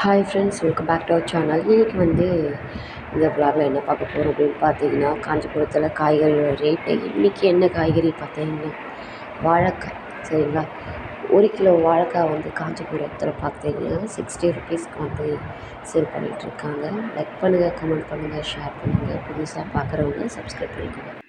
Hi friends welcome back to our channel இன்றைக்கி வந்து இந்த ப்ளாகில் என்ன பார்க்க போகிறோம் அப்படின்னு பார்த்தீங்கன்னா காஞ்சிபுரத்தில் காய்கறியோட ரேட்டு இன்றைக்கி என்ன காய்கறி பார்த்தீங்கன்னா வாழைக்காய் சரிங்களா? ஒரு கிலோ வாழைக்காய் வந்து காஞ்சிபுரத்தில் பார்த்தீங்கன்னா சிக்ஸ்டி ருபீஸ்க்கு வந்து சேல் பண்ணிகிட்ருக்காங்க லைக் பண்ணுங்கள் கமெண்ட் பண்ணுங்கள் ஷேர் பண்ணுங்கள் புதுசாக பார்க்குறவங்க சப்ஸ்கிரைப் பண்ணிக்கோங்க.